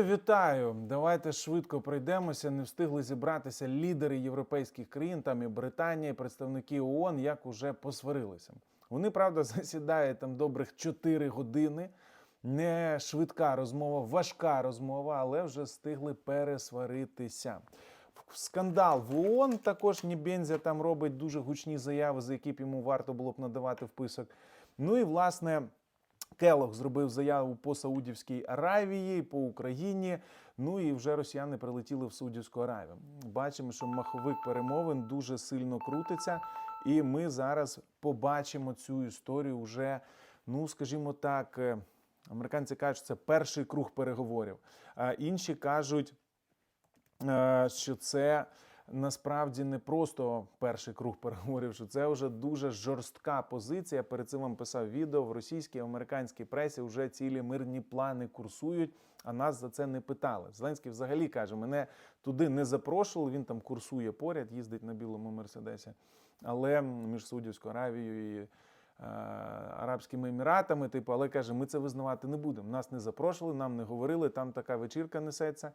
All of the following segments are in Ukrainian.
Вітаю! Давайте швидко пройдемося. Не встигли зібратися лідери європейських країн, там і Британія, представники ООН, як уже посварилися. Вони, правда, засідають там добрих 4 години. Не швидка розмова, важка розмова, але вже встигли пересваритися. Скандал в ООН також Нібензя там робить дуже гучні заяви, за які б йому варто було б надавати вписок. Ну і власне. Келох зробив заяву по Саудівській Аравії, по Україні. Ну і вже росіяни прилетіли в Саудівську Аравію. Бачимо, що маховик перемовин дуже сильно крутиться, і ми зараз побачимо цю історію вже, ну скажімо так, е, американці кажуть, що це перший круг переговорів. А інші кажуть, е, що це насправді не просто перший круг переговорів, що це вже дуже жорстка позиція. Перед цим вам писав відео в російській американській пресі. Вже цілі мирні плани курсують, а нас за це не питали. Зеленський взагалі каже: мене туди не запрошували. Він там курсує поряд, їздить на білому мерседесі. Але між Саудівською Аравією і. е, Арабськими Еміратами, типу, але каже, ми це визнавати не будемо. Нас не запрошували, нам не говорили, там така вечірка несеться.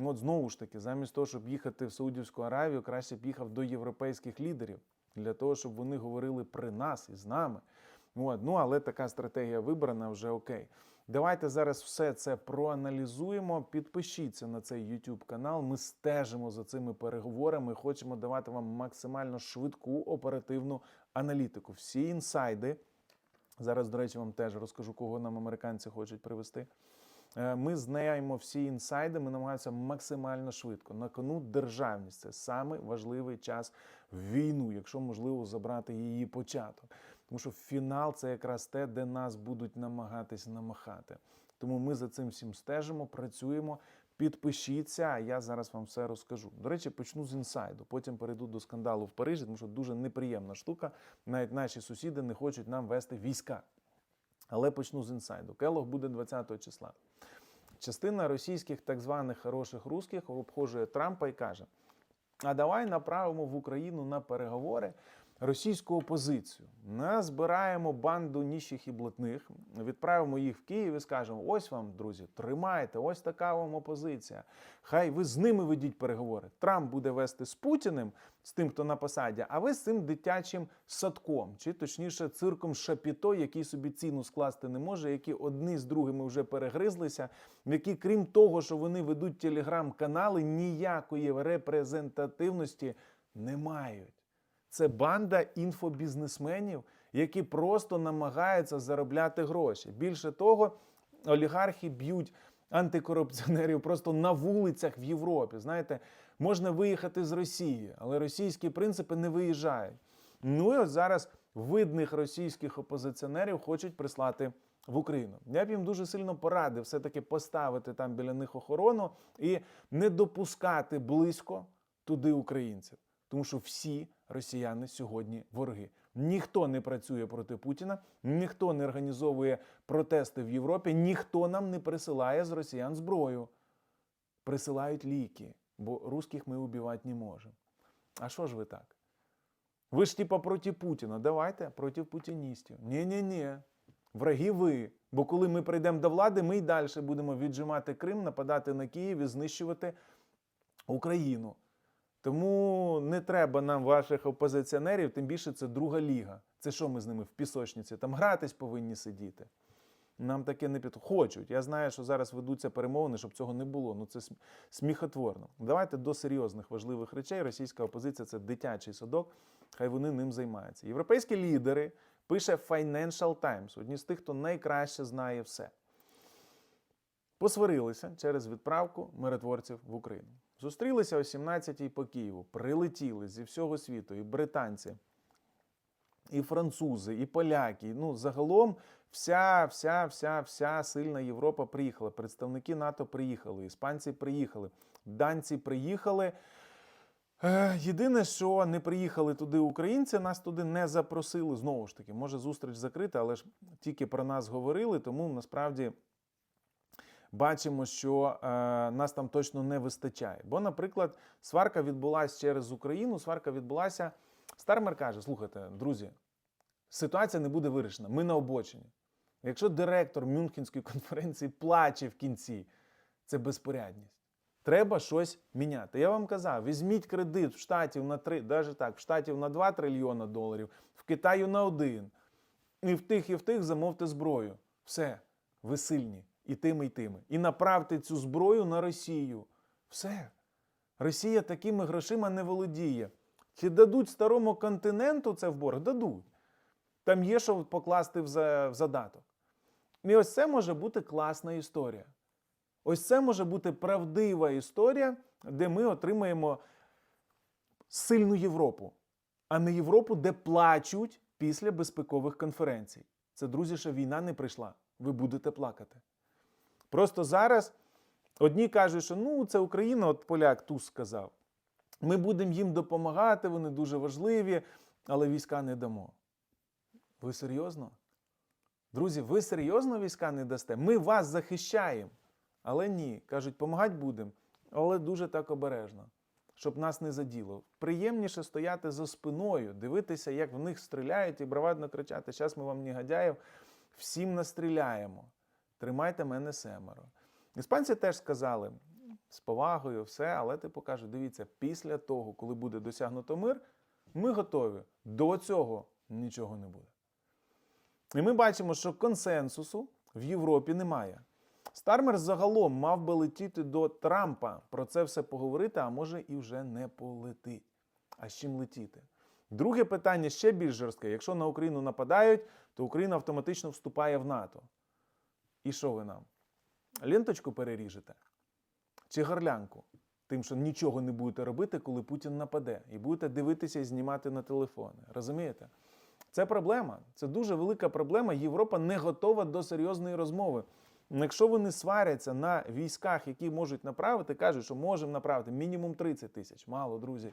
Ну, от знову ж таки, замість того, щоб їхати в Саудівську Аравію, краще б їхав до європейських лідерів для того, щоб вони говорили при нас і з нами. От, ну, але така стратегія вибрана вже окей. Давайте зараз все це проаналізуємо. Підпишіться на цей YouTube канал. Ми стежимо за цими переговорами. Хочемо давати вам максимально швидку оперативну аналітику. Всі інсайди. Зараз, до речі, вам теж розкажу, кого нам американці хочуть привести. Е, Ми знаємо всі інсайди, ми намагаємося максимально швидко. На кону державність це саме важливий час війну, якщо можливо забрати її початок. Тому що фінал це якраз те, де нас будуть намагатись намахати. Тому ми за цим всім стежимо, працюємо. Підпишіться, а я зараз вам все розкажу. До речі, почну з інсайду. Потім перейду до скандалу в Парижі, тому що дуже неприємна штука. Навіть наші сусіди не хочуть нам вести війська. Але почну з інсайду. Келог буде 20 числа. Частина російських так званих хороших русських обхожує Трампа і каже: а давай направимо в Україну на переговори російську опозицію. Назбираємо банду ніщих і блатних, відправимо їх в Київ і скажемо: ось вам, друзі, тримайте, ось така вам опозиція. Хай ви з ними ведіть переговори. Трамп буде вести з Путіним, з тим, хто на посаді, а ви з цим дитячим садком, чи точніше цирком Шапіто, який собі ціну скласти не може, які одні з другими вже перегризлися, які, крім того, що вони ведуть телеграм-канали, ніякої репрезентативності не мають. Це банда інфобізнесменів, які просто намагаються заробляти гроші. Більше того, олігархи б'ють антикорупціонерів просто на вулицях в Європі. Знаєте, можна виїхати з Росії, але російські принципи не виїжджають. Ну і от зараз видних російських опозиціонерів хочуть прислати в Україну. Я б їм дуже сильно порадив все-таки поставити там біля них охорону і не допускати близько туди українців. Тому що всі росіяни сьогодні вороги. Ніхто не працює проти Путіна, ніхто не організовує протести в Європі, ніхто нам не присилає з росіян зброю. Присилають ліки, бо русських ми убивати не можемо. А що ж ви так? Ви ж типа проти Путіна. Давайте проти путіністів. Ні-ні-ні. Враги ви. Бо коли ми прийдемо до влади, ми й далі будемо віджимати Крим, нападати на Київ і знищувати Україну. Тому не треба нам ваших опозиціонерів, тим більше це друга ліга. Це що ми з ними в пісочниці? Там гратись повинні сидіти. Нам таке не під... Хочуть. Я знаю, що зараз ведуться перемовини, щоб цього не було. Ну це сміхотворно. Давайте до серйозних важливих речей. Російська опозиція це дитячий садок, хай вони ним займаються. Європейські лідери пише Financial Times, одні з тих, хто найкраще знає все. Посварилися через відправку миротворців в Україну. Зустрілися о 17-й по Києву, прилетіли зі всього світу, і британці, і французи, і поляки. Ну, загалом вся, вся, вся, вся сильна Європа приїхала. Представники НАТО приїхали, іспанці приїхали, данці приїхали. Е, Єдине, що не приїхали туди українці, нас туди не запросили. Знову ж таки, може зустріч закрита, але ж тільки про нас говорили, тому насправді бачимо, що е, нас там точно не вистачає. Бо, наприклад, сварка відбулася через Україну, сварка відбулася. Стармер каже: слухайте, друзі, ситуація не буде вирішена. Ми на обочині. Якщо директор Мюнхенської конференції плаче в кінці, це безпорядність. Треба щось міняти. Я вам казав, візьміть кредит в штатів на 3, навіть так, в штатів на 2 трильйона доларів, в Китаю на 1. І в тих, і в тих замовте зброю. Все, ви сильні. І тими, і тими. І направте цю зброю на Росію. Все. Росія такими грошима не володіє. Чи дадуть старому континенту це в борг? Дадуть. Там є що покласти в за- в задаток. І ось це може бути класна історія. Ось це може бути правдива історія, де ми отримаємо сильну Європу, а не Європу, де плачуть після безпекових конференцій. Це, друзі, ще війна не прийшла. Ви будете плакати. Просто зараз одні кажуть, що ну, це Україна, от поляк Туз сказав. Ми будемо їм допомагати, вони дуже важливі, але війська не дамо. Ви серйозно? Друзі, ви серйозно війська не дасте? Ми вас захищаємо. Але ні, кажуть, помагати будемо, але дуже так обережно, щоб нас не заділо. Приємніше стояти за спиною, дивитися, як в них стріляють і бравадно кричати: зараз ми вам негодяїв, всім настріляємо. Тримайте мене семеро. Іспанці теж сказали з повагою, все, але типу кажуть, дивіться, після того, коли буде досягнуто мир, ми готові. До цього нічого не буде. І ми бачимо, що консенсусу в Європі немає. Стармер загалом мав би летіти до Трампа про це все поговорити, а може і вже не полетить. А з чим летіти? Друге питання ще більш жорстке. Якщо на Україну нападають, то Україна автоматично вступає в НАТО. І що ви нам? Ленточку переріжете? Чи горлянку? Тим, що нічого не будете робити, коли Путін нападе, і будете дивитися і знімати на телефони. Розумієте? Це проблема. Це дуже велика проблема. Європа не готова до серйозної розмови. Якщо вони сваряться на військах, які можуть направити, кажуть, що можемо направити мінімум 30 тисяч. Мало, друзі.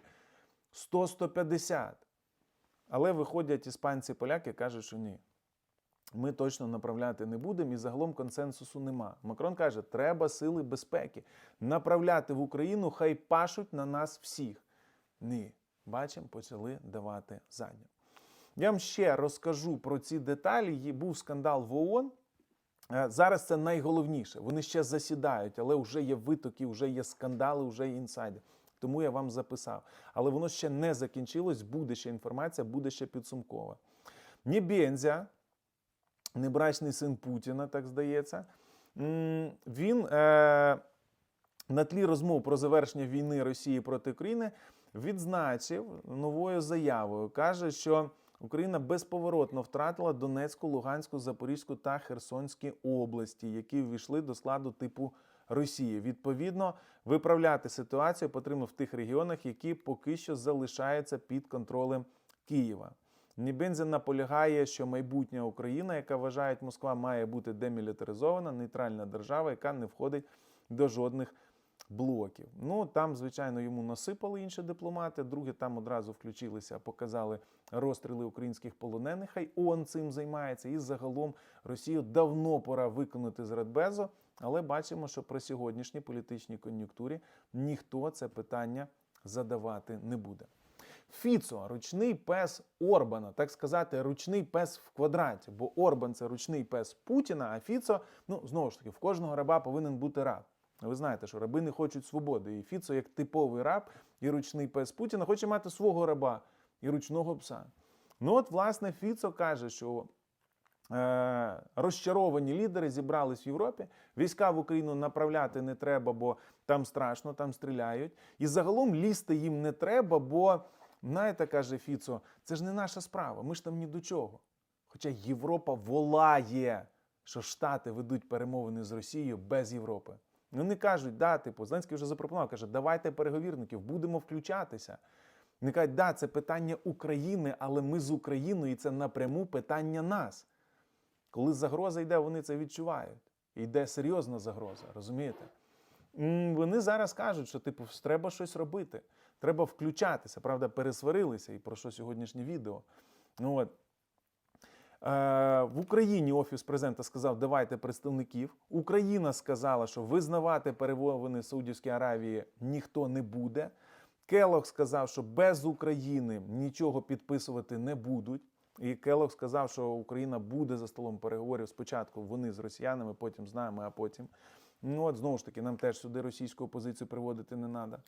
100-150. Але виходять іспанці, поляки кажуть, що ні. Ми точно направляти не будемо, і загалом консенсусу нема. Макрон каже, треба сили безпеки направляти в Україну, хай пашуть на нас всіх. Ні, бачимо, почали давати задню. Я вам ще розкажу про ці деталі. Є- Був скандал в ООН. Е, Зараз це найголовніше. Вони ще засідають, але вже є витоки, вже є скандали, вже є інсайди. Тому я вам записав. Але воно ще не закінчилось, буде ще інформація, буде ще підсумкова. Нібензя, небрачний син Путіна, так здається, він е, на тлі розмов про завершення війни Росії проти України відзначив новою заявою. Каже, що Україна безповоротно втратила Донецьку, Луганську, Запорізьку та Херсонські області, які ввійшли до складу типу Росії. Відповідно, виправляти ситуацію потрібно в тих регіонах, які поки що залишаються під контролем Києва. Нібензін наполягає, що майбутня Україна, яка вважає Москва, має бути демілітаризована, нейтральна держава, яка не входить до жодних блоків. Ну там, звичайно, йому насипали інші дипломати. Другі там одразу включилися, показали розстріли українських полонених. Хай ООН цим займається. І загалом Росію давно пора виконати з Радбезу. Але бачимо, що при сьогоднішній політичній кон'юнктурі ніхто це питання задавати не буде. Фіцо ручний пес Орбана, так сказати, ручний пес в квадраті. Бо Орбан це ручний пес Путіна, а Фіцо, ну знову ж таки, в кожного раба повинен бути раб. Ви знаєте, що раби не хочуть свободи. І Фіцо, як типовий раб і ручний пес Путіна, хоче мати свого раба і ручного пса. Ну от, власне, Фіцо каже, що е, розчаровані лідери зібрались в Європі. Війська в Україну направляти не треба, бо там страшно, там стріляють. І загалом лізти їм не треба, бо, знаєте, каже Фіцо, це ж не наша справа. Ми ж там ні до чого. Хоча Європа волає, що Штати ведуть перемовини з Росією без Європи. Вони кажуть, да, типу, Зеленський вже запропонував, каже, давайте переговірників, будемо включатися. Вони кажуть, да, це питання України, але ми з Україною, і це напряму питання нас. Коли загроза йде, вони це відчувають. І йде серйозна загроза, розумієте? Вони зараз кажуть, що типу, треба щось робити, треба включатися. Правда, пересварилися і про що сьогоднішнє відео. Ну, от. Е, В Україні офіс президента сказав, давайте представників. Україна сказала, що визнавати перемовини Саудівської Аравії ніхто не буде. Келог сказав, що без України нічого підписувати не будуть. І Келог сказав, що Україна буде за столом переговорів. Спочатку вони з росіянами, потім з нами, а потім Ну от знову ж таки, нам теж сюди російську опозицію приводити не треба.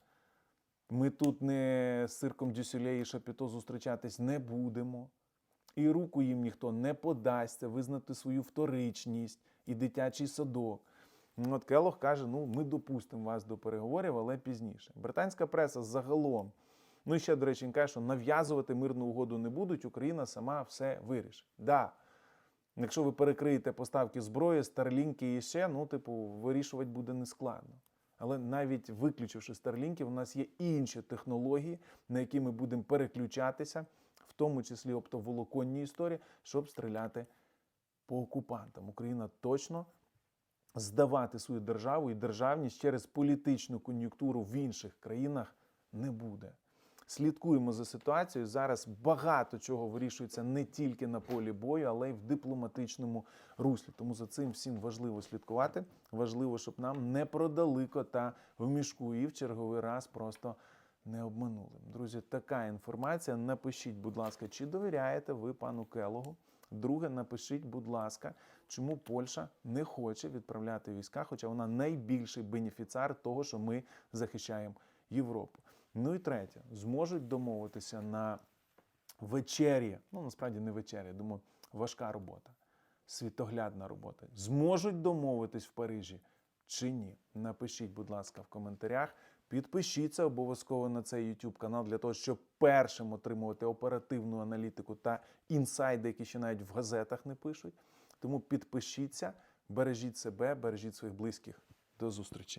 Ми тут не з цирком Дюсюлє і Шапіто зустрічатись не будемо. І руку їм ніхто не подасться визнати свою вторичність і дитячий садок. Ну, От Келох каже: ну ми допустимо вас до переговорів, але пізніше. Британська преса загалом. Ну і ще, до речі, він каже, що нав'язувати мирну угоду не будуть, Україна сама все вирішить. Да. Якщо ви перекриєте поставки зброї, старлінки і ще, ну, типу, вирішувати буде нескладно. Але навіть виключивши старлінки, у нас є інші технології, на які ми будемо переключатися, в тому числі оптоволоконні історії, щоб стріляти по окупантам. Україна точно здавати свою державу і державність через політичну кон'юнктуру в інших країнах не буде. Слідкуємо за ситуацією. Зараз багато чого вирішується не тільки на полі бою, але й в дипломатичному руслі. Тому за цим всім важливо слідкувати. Важливо, щоб нам не продали кота в мішку і в черговий раз просто не обманули. Друзі, така інформація. Напишіть, будь ласка, чи довіряєте ви пану Келогу? Друге, напишіть, будь ласка, чому Польща не хоче відправляти війська, хоча вона найбільший бенефіціар того, що ми захищаємо Європу. Ну і третє, зможуть домовитися на вечері. Ну насправді не вечері, думаю, важка робота, світоглядна робота. Зможуть домовитись в Парижі чи ні? Напишіть, будь ласка, в коментарях. Підпишіться обов'язково на цей YouTube канал для того, щоб першим отримувати оперативну аналітику та інсайди, які ще навіть в газетах не пишуть. Тому підпишіться, бережіть себе, бережіть своїх близьких. До зустрічі.